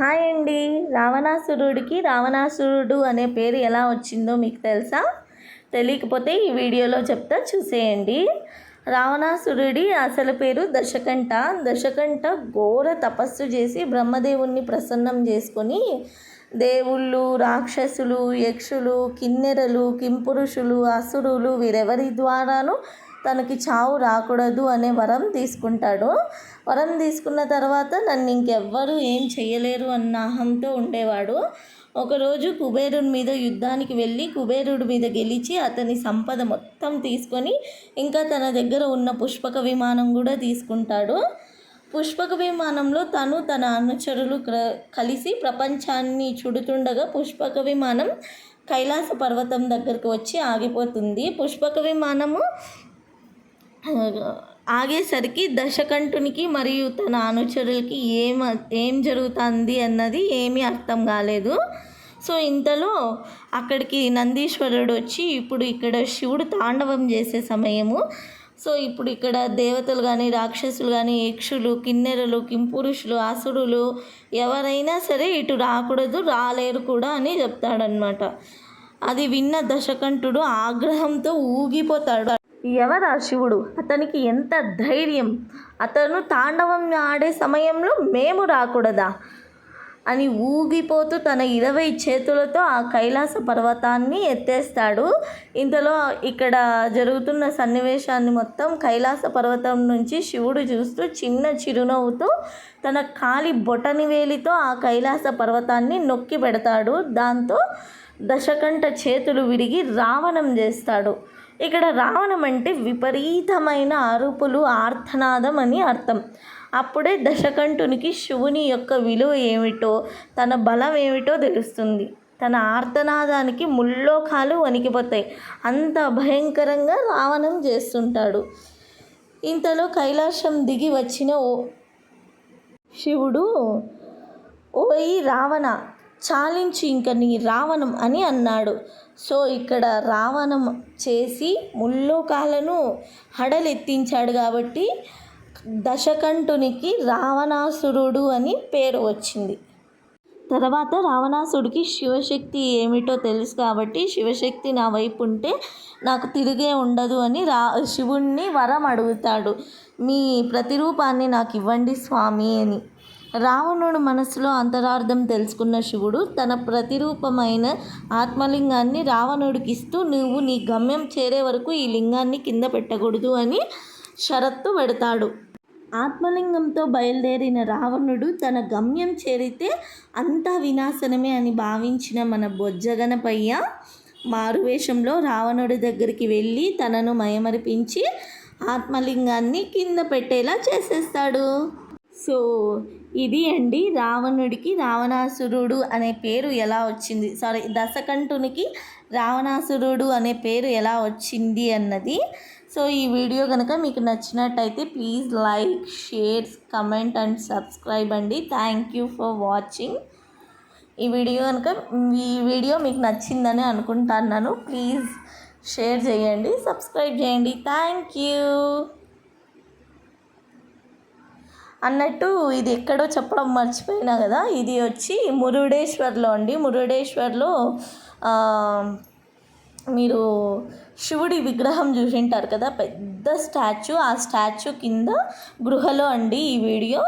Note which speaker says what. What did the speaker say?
Speaker 1: Hi అండి. రావణాసురుడికి రావణాసురుడు అనే పేరు ఎలా వచ్చిందో మీకు తెలుసా? తెలియకపోతే ఈ వీడియోలో చెప్తా చూసేయండి. రావణాసురుడి అసలు పేరు దశకంఠ. దశకంఠ ఘోర తపస్సు చేసి బ్రహ్మదేవుణ్ణి ప్రసన్నం చేసుకొని దేవుళ్ళు రాక్షసులు యక్షులు కిన్నెరలు కింపురుషులు అసురులు వీరెవరి ద్వారాను తనకి చావు రాకూడదు అనే వరం తీసుకుంటాడు. వరం తీసుకున్న తర్వాత నన్ను ఇంకెవ్వరు ఏం చేయలేరు అన్న అహంతో ఉండేవాడు. ఒకరోజు కుబేరుడి మీద యుద్ధానికి వెళ్ళి కుబేరుడి మీద గెలిచి అతని సంపద మొత్తం తీసుకొని ఇంకా తన దగ్గర ఉన్న పుష్పక విమానం కూడా తీసుకుంటాడు. పుష్పక విమానంలో తను తన అనుచరులు క్ర- కలిసి ప్రపంచాన్ని చుడుతుండగా పుష్పక విమానం కైలాస పర్వతం దగ్గరకు వచ్చి ఆగిపోతుంది. పుష్పక విమానము ఆగేసరికి దశకంఠునికి మరియు తన అనుచరులకి ఏం ఏం జరుగుతుంది అన్నది ఏమీ అర్థం కాలేదు. సో ఇంతలో అక్కడికి నందీశ్వరుడు వచ్చి ఇప్పుడు ఇక్కడ శివుడు తాండవం చేసే సమయము. సో ఇప్పుడు ఇక్కడ దేవతలు కానీ రాక్షసులు కానీ యక్షులు కిన్నెరలు కింపురుషులు అసురులు ఎవరైనా సరే ఇటు రాకూడదు రాలేరు కూడా అని చెప్తాడనమాట అది విన్న దశకంఠుడు ఆగ్రహంతో ఊగిపోతాడు. ఎవరా శివుడు? అతనికి ఎంత ధైర్యం? అతను తాండవం ఆడే సమయంలో మేము రాకూడదా? అని ఊగిపోతూ తన ఇరవై చేతులతో ఆ కైలాస పర్వతాన్ని ఎత్తేస్తాడు. ఇంతలో ఇక్కడ జరుగుతున్న సన్నివేశాన్ని మొత్తం కైలాస పర్వతం నుంచి శివుడు చూస్తూ చిన్న చిరునవ్వుతో తన కాలి బొటని వేలితో ఆ కైలాస పర్వతాన్ని నొక్కి పెడతాడు. దాంతో దశకంఠ చేతులు విరిగి రావణం చేస్తాడు. ఇక్కడ రావణం అంటే విపరీతమైన అరుపులు ఆర్తనాదం అని అర్థం. అప్పుడే దశకంఠునికి శివుని యొక్క విలువ ఏమిటో తన బలం ఏమిటో తెలుస్తుంది. తన ఆర్తనాదానికి ముల్లోకాలు వణికిపోతాయి. అంత భయంకరంగా రావణం చేస్తుంటాడు. ఇంతలో కైలాసం దిగి వచ్చిన ఓ శివుడు ఓయి రావణ చాలించి ఇంక నీ రావణం అని అన్నాడు. సో ఇక్కడ రావణం చేసి ముల్లోకాలను హడలెత్తించాడు కాబట్టి దశకంఠునికి రావణాసురుడు అని పేరు వచ్చింది. తర్వాత రావణాసుడికి శివశక్తి ఏమిటో తెలుసు కాబట్టి శివశక్తి నా వైపు ఉంటే నాకు తిరిగే ఉండదు అని రా శివుణ్ణి వరం అడుగుతాడు. మీ ప్రతిరూపాన్ని నాకు ఇవ్వండి స్వామి అని. రావణుడు మనసులో అంతరార్థం తెలుసుకున్న శివుడు తన ప్రతిరూపమైన ఆత్మలింగాన్ని రావణుడికి ఇస్తూ నువ్వు నీ గమ్యం చేరే వరకు ఈ లింగాన్ని కింద పెట్టకూడదు అని షరత్తు పెడతాడు. ఆత్మలింగంతో బయలుదేరిన రావణుడు తన గమ్యం చేరితే అంతా వినాశనమే అని భావించిన మన బొజ్జగనపయ్య మారువేషంలో రావణుడి దగ్గరికి వెళ్ళి తనను మయమరిపించి ఆత్మలింగాన్ని కింద పెట్టేలా చేసేస్తాడు. సో ఇది అండి రావణుడికి రావణాసురుడు అనే పేరు ఎలా వచ్చింది? సారీ దశకంఠునికి రావణాసురుడు అనే పేరు ఎలా వచ్చింది అన్నది. సో ఈ వీడియో కనుక మీకు నచ్చినట్టయితే please like share comment and subscribe అండి. Thank you for watching. ఈ వీడియో కనుక ఈ వీడియో మీకు నచ్చిందని అనుకుంటున్నాను. ప్లీజ్ షేర్ చేయండి సబ్స్క్రైబ్ చేయండి. Thank you. అన్నట్టు ఇది ఎక్కడో చెప్పడం మర్చిపోయినా కదా ఇది వచ్చి మురుడేశ్వర్లో అండి. మురుడేశ్వర్లో మీరు శివుడి విగ్రహం చూసింటారు కదా పెద్ద స్టాచ్యూ ఆ స్టాచ్యూ కింద గృహలో అండి ఈ వీడియో.